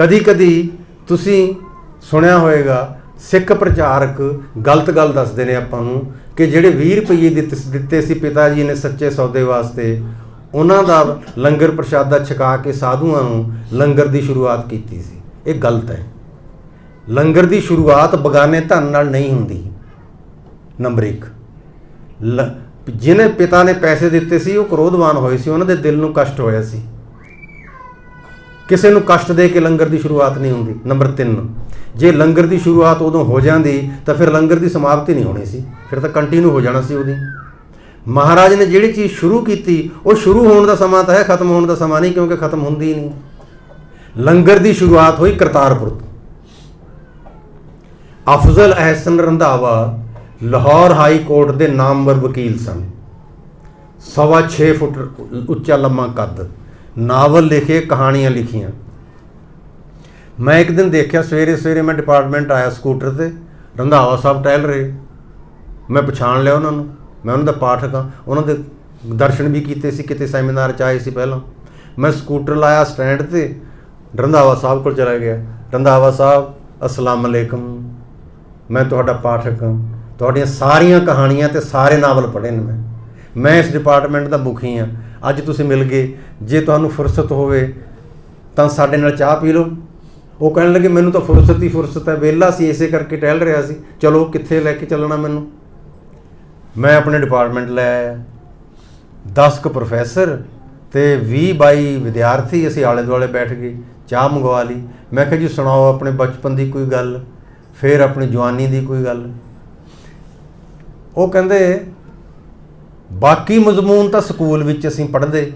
ਕਦੀ-ਕਦੀ ਤੁਸੀਂ ਸੁਣਿਆ ਹੋਵੇਗਾ ਸਿੱਖ ਪ੍ਰਚਾਰਕ ਗਲਤ ਗੱਲ ਦੱਸਦੇ ਨੇ ਆਪਾਂ ਨੂੰ ਕਿ ਜਿਹੜੇ 20 ਰੁਪਏ ਦਿੱਤੇ ਦਿੱਤੇ ਸੀ ਪਿਤਾ ਜੀ ਨੇ ਸੱਚੇ ਸੌਦੇ ਵਾਸਤੇ, ਉਹਨਾਂ ਦਾ ਲੰਗਰ ਪ੍ਰਸ਼ਾਦਾ ਛਕਾ ਕੇ ਸਾਧੂਆਂ ਨੂੰ ਲੰਗਰ ਦੀ ਸ਼ੁਰੂਆਤ ਕੀਤੀ ਸੀ। ਇਹ ਗਲਤ ਹੈ। ਲੰਗਰ ਦੀ ਸ਼ੁਰੂਆਤ ਬਗਾਨੇ ਧਨ ਨਾਲ ਨਹੀਂ ਹੁੰਦੀ। ਨੰਬਰ 1 ਜਿਹਨੇ ਪਿਤਾ ਨੇ ਪੈਸੇ ਦਿੱਤੇ ਸੀ, ਉਹ ਕ੍ਰੋਧਵਾਨ ਹੋਏ ਸੀ, ਉਹਨਾਂ ਦੇ ਦਿਲ ਨੂੰ ਕਸ਼ਟ ਹੋਇਆ ਸੀ। ਕਿਸੇ ਨੂੰ ਕਸ਼ਟ ਦੇ ਕੇ ਲੰਗਰ ਦੀ ਸ਼ੁਰੂਆਤ ਨਹੀਂ ਹੁੰਦੀ, ਨੰਬਰ 3 ਜੇ ਲੰਗਰ ਦੀ ਸ਼ੁਰੂਆਤ ਉਦੋਂ ਹੋ ਜਾਂਦੀ, ਤਾਂ ਫਿਰ ਲੰਗਰ ਦੀ ਸਮਾਪਤੀ ਨਹੀਂ ਹੋਣੀ ਸੀ, ਫਿਰ ਤਾਂ ਕੰਟੀਨਿਊ ਹੋ ਜਾਣਾ ਸੀ ਉਹਦੀ। ਮਹਾਰਾਜ ਨੇ ਜਿਹੜੀ ਚੀਜ਼ ਸ਼ੁਰੂ ਕੀਤੀ, ਉਹ ਸ਼ੁਰੂ ਹੋਣ ਦਾ ਸਮਾਂ ਤਾਂ ਹੈ, ਖਤਮ ਹੋਣ ਦਾ ਸਮਾਂ ਨਹੀਂ, ਕਿਉਂਕਿ ਖਤਮ ਹੁੰਦੀ ਨਹੀਂ। ਲੰਗਰ ਦੀ ਸ਼ੁਰੂਆਤ ਹੋਈ ਕਰਤਾਰਪੁਰ ਤੋਂ। ਅਫਜ਼ਲ ਅਹਿਸਨ ਰੰਧਾਵਾ, ਲਾਹੌਰ ਹਾਈ ਕੋਰਟ ਦੇ ਨਾਮਵਰ ਵਕੀਲ ਸਨ। ਸਵਾ 6 ਫੁੱਟ ਉੱਚਾ ਲੰਮਾ ਕੱਦ। ਨਾਵਲ ਲਿਖੇ, ਕਹਾਣੀਆਂ ਲਿਖੀਆਂ। ਮੈਂ ਇੱਕ ਦਿਨ ਦੇਖਿਆ, ਸਵੇਰੇ ਸਵੇਰੇ ਮੈਂ ਡਿਪਾਰਟਮੈਂਟ ਆਇਆ ਸਕੂਟਰ ਤੇ, ਰੰਧਾਵਾ ਸਾਹਿਬ ਟਹਿਲ ਰਹੇ। ਮੈਂ ਪਛਾਣ ਲਿਆ ਉਹਨਾਂ ਨੂੰ। ਮੈਂ ਉਹਨਾਂ ਦਾ ਪਾਠਕ ਹਾਂ। ਉਹਨਾਂ ਦੇ ਦਰਸ਼ਨ ਵੀ ਕੀਤੇ ਸੀ, ਕਿਤੇ ਸੈਮੀਨਾਰ ਚ ਆਏ ਸੀ ਪਹਿਲਾਂ। ਮੈਂ ਸਕੂਟਰ ਲਾਇਆ ਸਟੈਂਡ ਤੇ, ਰੰਧਾਵਾ ਸਾਹਿਬ ਕੋਲ ਚਲਾ ਗਿਆ। ਰੰਧਾਵਾ ਸਾਹਿਬ, ਅਸਲਾਮ ਅਲੈਕਮ। ਮੈਂ ਤੁਹਾਡਾ ਪਾਠਕ ਹਾਂ। ਤੁਹਾਡੀਆਂ ਸਾਰੀਆਂ ਕਹਾਣੀਆਂ ਤੇ ਸਾਰੇ ਨਾਵਲ ਪੜ੍ਹੇ ਨੇ ਮੈਂ। ਮੈਂ ਇਸ ਡਿਪਾਰਟਮੈਂਟ ਦਾ ਮੁਖੀ ਹਾਂ। ਅੱਜ ਤੁਸੀਂ ਮਿਲ ਗਏ। ਜੇ ਤੁਹਾਨੂੰ ਫੁਰਸਤ ਹੋਵੇ, ਤਾਂ ਸਾਡੇ ਨਾਲ ਚਾਹ ਪੀ ਲਓ। ਉਹ ਕਹਿਣ ਲੱਗੇ, ਮੈਨੂੰ ਤਾਂ ਫੁਰਸਤ ਹੀ ਫੁਰਸਤ ਹੈ। ਵਿਹਲਾ ਸੀ, ਇਸੇ ਕਰਕੇ ਟਹਿਲ ਰਿਹਾ ਸੀ। ਚਲੋ, ਕਿੱਥੇ ਲੈ ਕੇ ਚੱਲਣਾ ਮੈਨੂੰ? ਮੈਂ ਆਪਣੇ ਡਿਪਾਰਟਮੈਂਟ ਲੈ ਆਇਆ। 10 ਕੁ ਪ੍ਰੋਫੈਸਰ ਤੇ 20 22 ਵਿਦਿਆਰਥੀ ਅਸੀਂ ਆਲੇ ਦੁਆਲੇ ਬੈਠ ਗਏ, ਚਾਹ ਮੰਗਵਾ ਲਈ। ਮੈਂ ਕਿਹਾ, ਜੀ, ਸੁਣਾਓ, ਆਪਣੇ ਬਚਪਨ ਦੀ ਕੋਈ ਗੱਲ? ਫਿਰ ਆਪਣੀ ਜਵਾਨੀ ਦੀ ਕੋਈ ਗੱਲ? ਉਹ ਕਹਿੰਦੇ ਬਾਕੀ ਮਜ਼ਮੂਨ ਤਾਂ ਸਕੂਲ ਵਿੱਚ ਅਸੀਂ ਪੜ੍ਹਦੇ।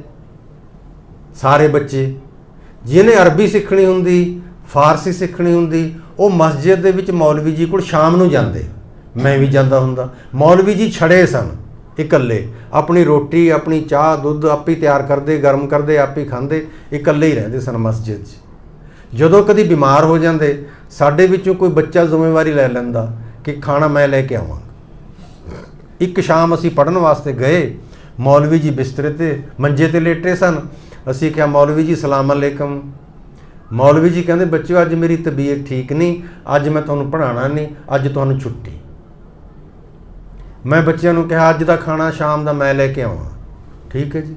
ਸਾਰੇ ਬੱਚੇ। ਜਿਹਨੇ ਅਰਬੀ ਸਿੱਖਣੀ ਹੁੰਦੀ, ਫਾਰਸੀ ਸਿੱਖਣੀ ਹੁੰਦੀ, ਉਹ ਮਸਜਿਦ ਦੇ ਵਿੱਚ ਮੌਲਵੀ ਜੀ ਕੋਲ ਸ਼ਾਮ ਨੂੰ ਜਾਂਦੇ। ਮੈਂ ਵੀ ਜਾਂਦਾ ਹੁੰਦਾ। ਮੌਲਵੀ ਜੀ ਛੜੇ ਸਨ, ਇਕੱਲੇ। ਆਪਣੀ ਰੋਟੀ, ਆਪਣੀ ਚਾਹ, ਦੁੱਧ ਆਪੇ ਹੀ ਤਿਆਰ ਕਰਦੇ, ਗਰਮ ਕਰਦੇ, ਆਪੇ ਹੀ ਖਾਂਦੇ, ਇਕੱਲੇ ਹੀ ਰਹਿੰਦੇ ਸਨ ਮਸਜਿਦ 'ਚ। ਜਦੋਂ ਕਦੀ ਬਿਮਾਰ ਹੋ ਜਾਂਦੇ, ਸਾਡੇ ਵਿੱਚੋਂ ਕੋਈ ਬੱਚਾ ਜ਼ਿੰਮੇਵਾਰੀ ਲੈ ਲੈਂਦਾ ਕਿ ਖਾਣਾ ਮੈਂ ਲੈ ਕੇ ਆਵਾਂ। ਇੱਕ ਸ਼ਾਮ ਅਸੀਂ ਪੜਨ ਵਾਸਤੇ ਗਏ, ਮੌਲਵੀ ਜੀ ਬਿਸਤਰੇ ਤੇ, ਮੰਜੇ ਤੇ ਲੇਟੇ ਸਨ। ਅਸੀਂ ਕਿਹਾ, ਮੌਲਵੀ ਜੀ, ਸਲਾਮ ਅਲੈਕਮ। ਮੌਲਵੀ ਜੀ ਕਹਿੰਦੇ, ਬੱਚਿਓ, ਅੱਜ ਮੇਰੀ ਤਬੀਅਤ ਠੀਕ ਨਹੀਂ, ਅੱਜ ਮੈਂ ਤੁਹਾਨੂੰ ਪੜ੍ਹਾਉਣਾ ਨਹੀਂ, ਅੱਜ ਤੁਹਾਨੂੰ ਛੁੱਟੀ। ਮੈਂ ਬੱਚਿਆਂ ਨੂੰ ਕਿਹਾ, ਅੱਜ ਦਾ ਖਾਣਾ ਸ਼ਾਮ ਦਾ ਮੈਂ ਲੈ ਕੇ ਆਵਾਂ ਠੀਕ ਹੈ ਜੀ।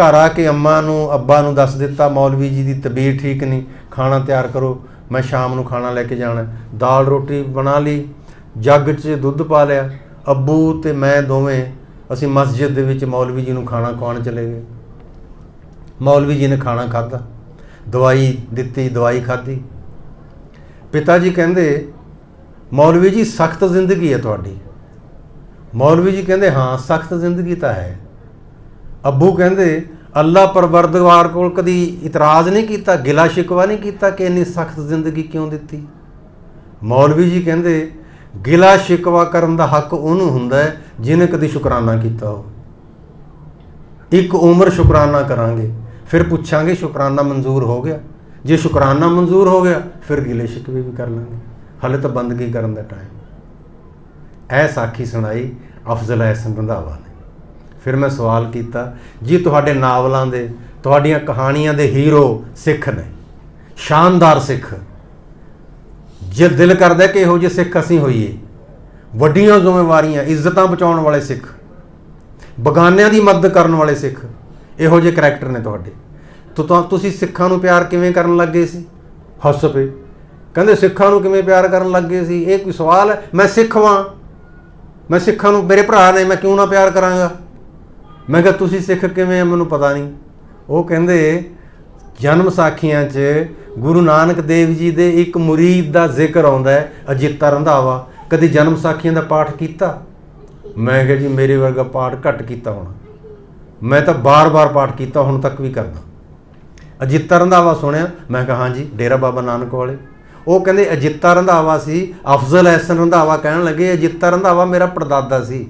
ਘਰ ਆ ਕੇ ਅੰਮਾ ਨੂੰ, ਅੱਬਾ ਨੂੰ ਦੱਸ ਦਿੱਤਾ, ਮੌਲਵੀ ਜੀ ਦੀ ਤਬੀਅਤ ਠੀਕ ਨਹੀਂ, ਖਾਣਾ ਤਿਆਰ ਕਰੋ, ਮੈਂ ਸ਼ਾਮ ਨੂੰ ਖਾਣਾ ਲੈ ਕੇ ਜਾਣਾ। ਦਾਲ ਰੋਟੀ ਬਣਾ ਲਈ, ਜੱਗ 'ਚ ਦੁੱਧ ਪਾ ਲਿਆ। ਅੱਬੂ ਤੇ ਮੈਂ ਦੋਵੇਂ, ਅਸੀਂ ਮਸਜਿਦ ਦੇ ਵਿੱਚ ਮੌਲਵੀ ਜੀ ਨੂੰ ਖਾਣਾ ਖਵਾਉਣ ਚਲੇ ਗਏ। ਮੌਲਵੀ ਜੀ ਨੇ ਖਾਣਾ ਖਾਧਾ, ਦਵਾਈ ਦਿੱਤੀ, ਦਵਾਈ ਖਾਧੀ। ਪਿਤਾ ਜੀ ਕਹਿੰਦੇ, ਮੌਲਵੀ ਜੀ, ਸਖਤ ਜ਼ਿੰਦਗੀ ਹੈ ਤੁਹਾਡੀ। ਮੌਲਵੀ ਜੀ ਕਹਿੰਦੇ, ਹਾਂ, ਸਖਤ ਜ਼ਿੰਦਗੀ ਤਾਂ ਹੈ। ਅੱਬੂ ਕਹਿੰਦੇ ਅੱਲਾ ਪਰਵਰਦਗਾਰ ਕੋਲ ਕਦੀ ਇਤਰਾਜ਼ ਨਹੀਂ ਕੀਤਾ, ਗਿਲਾ ਸ਼ਿਕਵਾ ਨਹੀਂ ਕੀਤਾ ਕਿ ਇੰਨੀ ਸਖਤ ਜ਼ਿੰਦਗੀ ਕਿਉਂ ਦਿੱਤੀ? ਮੌਲਵੀ ਜੀ ਕਹਿੰਦੇ ਗਿਲਾ ਸ਼ਿਕਵਾ ਕਰਨ ਦਾ ਹੱਕ ਉਹਨੂੰ ਹੁੰਦਾ ਹੈ ਜਿਹਨੇ ਕਦੀ ਸ਼ੁਕਰਾਨਾ ਕੀਤਾ ਹੋ ਇੱਕ ਉਮਰ ਸ਼ੁਕਰਾਨਾ ਕਰਾਂਗੇ, ਫਿਰ ਪੁੱਛਾਂਗੇ ਸ਼ੁਕਰਾਨਾ ਮਨਜ਼ੂਰ ਹੋ ਗਿਆ। ਜੇ ਸ਼ੁਕਰਾਨਾ ਮਨਜ਼ੂਰ ਹੋ ਗਿਆ, ਫਿਰ ਗਿਲੇ ਸ਼ਿਕਵੇ ਵੀ ਕਰ ਲਾਂਗੇ। ਹਲੇ ਤਾਂ ਬੰਦਗੀ ਕਰਨ ਦਾ ਟਾਈਮ ਐ ਸਾਖੀ ਸੁਣਾਈ ਅਫਜ਼ਲ ਐਸਨ ਰੰਧਾਵਾ ਨੇ। ਫਿਰ ਮੈਂ ਸਵਾਲ ਕੀਤਾ, ਜੀ ਤੁਹਾਡੇ ਨਾਵਲਾਂ ਦੇ, ਤੁਹਾਡੀਆਂ ਕਹਾਣੀਆਂ ਦੇ ਹੀਰੋ ਸਿੱਖ ਨੇ, ਸ਼ਾਨਦਾਰ ਸਿੱਖ। ਜੇ ਦਿਲ ਕਰਦਾ ਕਿ ਇਹੋ ਜਿਹੇ ਸਿੱਖ ਅਸੀਂ ਹੋਈਏ, ਵੱਡੀਆਂ ਜ਼ਿੰਮੇਵਾਰੀਆਂ, ਇੱਜ਼ਤਾਂ ਬਚਾਉਣ ਵਾਲੇ ਸਿੱਖ, ਬਗਾਨਿਆਂ ਦੀ ਮਦਦ ਕਰਨ ਵਾਲੇ ਸਿੱਖ, ਇਹੋ ਜਿਹੇ ਕੈਰੈਕਟਰ ਨੇ ਤੁਹਾਡੇ। ਤੋ ਤਾਂ, ਤੁਸੀਂ ਸਿੱਖਾਂ ਨੂੰ ਪਿਆਰ ਕਿਵੇਂ ਕਰਨ ਲੱਗੇ ਸੀ? ਹੱਸ ਪਏ। ਕਹਿੰਦੇ ਸਿੱਖਾਂ ਨੂੰ ਕਿਵੇਂ ਪਿਆਰ ਕਰਨ ਲੱਗੇ ਸੀ? ਇਹ ਕੋਈ ਸਵਾਲ ਹੈ? ਮੈਂ ਸਿੱਖ ਵਾਂ। ਮੈਂ ਸਿੱਖਾਂ ਨੂੰ, ਮੇਰੇ ਭਰਾ ਨੇ ਮੈਂ ਕਿਉਂ ਨਾ ਪਿਆਰ ਕਰਾਂਗਾ? ਮੈਂ ਕਿਹਾ, ਤੁਸੀਂ ਸਿੱਖ ਕਿਵੇਂ ਆ? ਮੈਨੂੰ ਪਤਾ ਨਹੀਂ। ਉਹ ਕਹਿੰਦੇ ਜਨਮ ਸਾਖੀਆਂ 'ਚ ਗੁਰੂ ਨਾਨਕ ਦੇਵ ਜੀ ਦੇ ਇੱਕ ਮੁਰੀਦ ਦਾ ਜ਼ਿਕਰ ਆਉਂਦਾ ਹੈ, ਅਜਿੱਤਾ ਰੰਧਾਵਾ। ਕਦੇ ਜਨਮ ਸਾਖੀਆਂ ਦਾ ਪਾਠ ਕੀਤਾ? ਮੈਂ ਕਿਹਾ ਜੀ, ਮੇਰੇ ਵਰਗਾ ਪਾਠ ਘੱਟ ਕੀਤਾ ਹੋਣਾ। ਮੈਂ ਤਾਂ ਬਾਰ-ਬਾਰ ਪਾਠ ਕੀਤਾ, ਹੁਣ ਤੱਕ ਵੀ ਕਰਦਾ। ਅਜਿੱਤਾ ਰੰਧਾਵਾ ਸੁਣਿਆ? ਮੈਂ ਕਿਹਾ ਹਾਂਜੀ ਡੇਰਾ ਬਾਬਾ ਨਾਨਕ ਵਾਲੇ। ਉਹ ਕਹਿੰਦੇ, ਅਜਿੱਤਾ ਰੰਧਾਵਾ ਸੀ। ਅਫਜ਼ਲ ਐਸਨ ਰੰਧਾਵਾ ਕਹਿਣ ਲੱਗੇ, ਅਜਿੱਤਾ ਰੰਧਾਵਾ ਮੇਰਾ ਪੜਦਾਦਾ ਸੀ।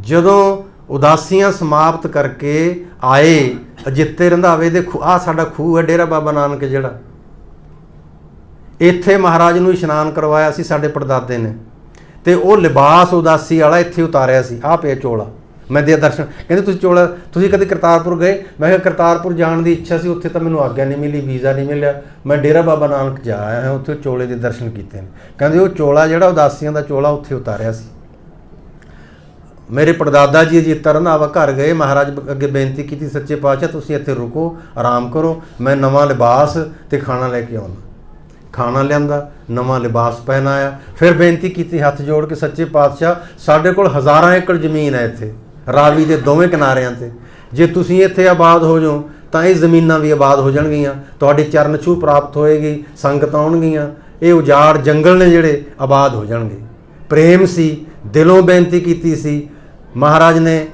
ਜਦੋਂ ਉਦਾਸੀਆਂ ਸਮਾਪਤ ਕਰਕੇ ਆਏ, ਅਜਿੱਤੇ ਰੰਧਾਵੇ ਦੇ ਆ ਸਾਡਾ ਖੂਹ ਹੈ ਡੇਰਾ ਬਾਬਾ ਨਾਨਕ ਜਿਹੜਾ। ਇੱਥੇ ਮਹਾਰਾਜ ਨੂੰ ਇਸ਼ਨਾਨ ਕਰਵਾਇਆ ਸੀ ਸਾਡੇ ਪੜਦਾਦੇ ਨੇ। ਤੇ ਉਹ ਲਿਬਾਸ ਉਦਾਸੀ ਵਾਲਾ ਇੱਥੇ ਉਤਾਰਿਆ ਸੀ। ਆ ਪਿਆ ਚੋਲਾ। ਮੈਂ ਦੇ ਦਰਸ਼ਨ ਕਹਿੰਦੇ ਤੁਸੀਂ ਚੋਲਾ ਤੁਸੀਂ ਕਦੇ ਕਰਤਾਰਪੁਰ ਗਏ? ਮੈਂ ਕਿਹਾ ਕਰਤਾਰਪੁਰ ਜਾਣ ਦੀ ਇੱਛਾ ਸੀ, ਉੱਥੇ ਤਾਂ ਮੈਨੂੰ ਆਗਿਆ ਨਹੀਂ ਮਿਲੀ, ਵੀਜ਼ਾ ਨਹੀਂ ਮਿਲਿਆ। ਮੈਂ ਡੇਰਾ ਬਾਬਾ ਨਾਨਕ ਜਾ ਆਇਆ ਉੱਥੇ ਚੋਲੇ ਦੇ ਦਰਸ਼ਨ ਕੀਤੇ ਨੇ। ਕਹਿੰਦੇ ਉਹ ਚੋਲਾ ਜਿਹੜਾ ਉਦਾਸੀਆਂ ਦਾ ਚੋਲਾ ਉੱਥੇ ਉਤਾਰਿਆ ਸੀ। ਮੇਰੇ ਪੜਦਾਦਾ ਜੀ ਜੀ ਤਰਨਾਵਾ ਘਰ ਗਏ, ਮਹਾਰਾਜ ਅੱਗੇ ਬੇਨਤੀ ਕੀਤੀ, ਸੱਚੇ ਪਾਤਸ਼ਾਹ, ਤੁਸੀਂ ਇੱਥੇ ਰੁਕੋ, ਆਰਾਮ ਕਰੋ, ਮੈਂ ਨਵਾਂ ਲਿਬਾਸ ਤੇ ਖਾਣਾ ਲੈ ਕੇ ਆਉਣਾ ਖਾਣਾ ਲਿਆਂਦਾ, ਨਵਾਂ ਲਿਬਾਸ ਪਹਿਨਾਇਆ ਫਿਰ ਬੇਨਤੀ ਕੀਤੀ ਹੱਥ ਜੋੜ ਕੇ, ਸੱਚੇ ਪਾਤਸ਼ਾਹ, ਸਾਡੇ ਕੋਲ ਹਜ਼ਾਰਾਂ ਏਕੜ ਜ਼ਮੀਨ ਹੈ ਇੱਥੇ, ਰਾਵੀ ਦੇ ਦੋਵੇਂ ਕਿਨਾਰਿਆਂ ਤੇ। ਜੇ ਤੁਸੀਂ ਇੱਥੇ ਆਬਾਦ ਹੋ ਜਾਓ, ਤਾਂ ਇਹ ਜ਼ਮੀਨਾਂ ਵੀ ਆਬਾਦ ਹੋ ਜਾਣਗੀਆਂ। ਤੁਹਾਡੀ ਚਰਨ ਛੂ ਪ੍ਰਾਪਤ ਹੋਏਗੀ, ਸੰਗਤ ਆਉਣਗੀਆਂ। ਇਹ ਉਜਾੜ ਜੰਗਲ ਨੇ ਜਿਹੜੇ ਆਬਾਦ ਹੋ ਜਾਣਗੇ। ਪ੍ਰੇਮ ਸੀ, ਦਿਲੋਂ ਬੇਨਤੀ ਕੀਤੀ ਸੀ। ਮਹਾਰਾਜ ਨੇ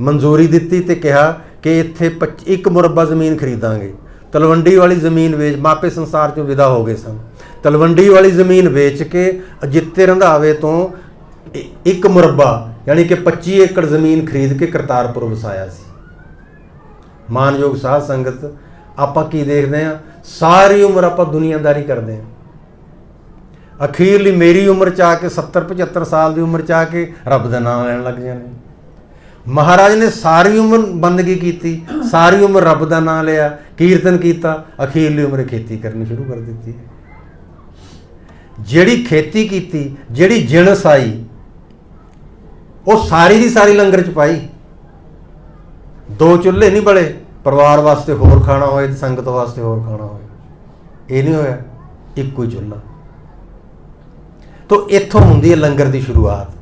ਮਨਜ਼ੂਰੀ ਦਿੱਤੀ ਤੇ ਕਿਹਾ ਕਿ ਇੱਥੇ ਪੱਚ- ਇੱਕ ਮੁਰੱਬਾ ਜ਼ਮੀਨ ਖਰੀਦਾਂਗੇ। ਤਲਵੰਡੀ ਵਾਲੀ ਜ਼ਮੀਨ ਵੇਚ ਮਾਪੇ ਸੰਸਾਰ ਚੋਂ ਵਿਦਾ ਹੋ ਗਏ ਸਨ। ਤਲਵੰਡੀ ਵਾਲੀ ਜ਼ਮੀਨ ਵੇਚ ਕੇ ਅਜਿੱਤੇ ਰੰਧਾਵੇ ਤੋਂ ਇ- ਇੱਕ ਮੁਰੱਬਾ, ਯਾਨੀ ਕਿ 25 ਏਕੜ ਜ਼ਮੀਨ ਖਰੀਦ ਕੇ ਕਰਤਾਰਪੁਰ ਵਸਾਇਆ ਸੀ। ਮਾਨਯੋਗ ਸਾਧ ਸੰਗਤ, ਆਪਾਂ ਕੀ ਦੇਖਦੇ ਆ ਸਾਰੀ ਉਮਰ ਆਪਾਂ ਦੁਨੀਆਦਾਰੀ ਕਰਦੇ ਆ ਅਖੀਰਲੀ ਮੇਰੀ ਉਮਰ ਚ ਆ ਕੇ 70 75 ਸਾਲ ਦੀ ਉਮਰ ਚ ਆ ਕੇ ਰੱਬ ਦਾ ਨਾਮ ਲੈਣ ਲੱਗ ਜਾਂਦੇ ਮਹਾਰਾਜ ਨੇ ਸਾਰੀ ਉਮਰ ਬੰਦਗੀ ਕੀਤੀ, ਸਾਰੀ ਉਮਰ ਰੱਬ ਦਾ ਨਾਮ ਲਿਆ, ਕੀਰਤਨ ਕੀਤਾ ਅਖੀਰਲੀ ਉਮਰ ਖੇਤੀ ਕਰਨੀ ਸ਼ੁਰੂ ਕਰ ਦਿੱਤੀ। ਜਿਹੜੀ ਖੇਤੀ ਕੀਤੀ, ਜਿਹੜੀ ਜਿਣਸ ਆਈ, ਉਹ ਸਾਰੀ ਦੀ ਸਾਰੀ ਲੰਗਰ ਚ ਪਾਈ। ਦੋ ਚੁੱਲ੍ਹੇ ਨਹੀਂ ਬਲੇ, ਪਰਿਵਾਰ ਵਾਸਤੇ ਹੋਰ ਖਾਣਾ ਹੋਏ ਤੇ ਸੰਗਤ ਵਾਸਤੇ ਹੋਰ ਖਾਣਾ ਹੋਏ। ਇਹ ਨਹੀਂ ਹੋਇਆ, ਇੱਕੋ ਹੀ ਚੁੱਲ੍ਹਾ। ਤੋਂ ਇੱਥੋਂ ਹੁੰਦੀ ਹੈ ਲੰਗਰ ਦੀ ਸ਼ੁਰੂਆਤ।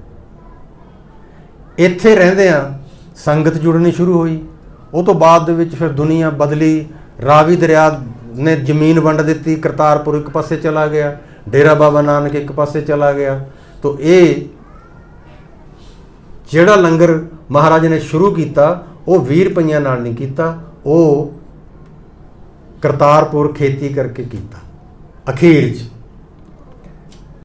ਇੱਥੇ ਰਹਿੰਦੇ ਆ ਸੰਗਤ ਜੁੜਨੀ ਸ਼ੁਰੂ ਹੋਈ। ਉਹ ਤੋਂ ਬਾਅਦ ਦੇ ਵਿੱਚ ਫਿਰ ਦੁਨੀਆ ਬਦਲੀ। ਰਾਵੀ ਦਰਿਆ ਨੇ ਜ਼ਮੀਨ ਵੰਡ ਦਿੱਤੀ, ਕਰਤਾਰਪੁਰ ਇੱਕ ਪਾਸੇ ਚਲਾ ਗਿਆ, ਡੇਰਾ ਬਾਬਾ ਨਾਨਕ ਇੱਕ ਪਾਸੇ ਚਲਾ ਗਿਆ। ਤੋਂ ਇਹ ਜਿਹੜਾ ਲੰਗਰ ਮਹਾਰਾਜ ਨੇ ਸ਼ੁਰੂ ਕੀਤਾ, ਉਹ 20 ਰੁਪਈਆਂ ਨਾਲ ਨਹੀਂ ਕੀਤਾ, ਉਹ ਕਰਤਾਰਪੁਰ ਖੇਤੀ ਕਰਕੇ ਕੀਤਾ, ਅਖੀਰ 'ਚ।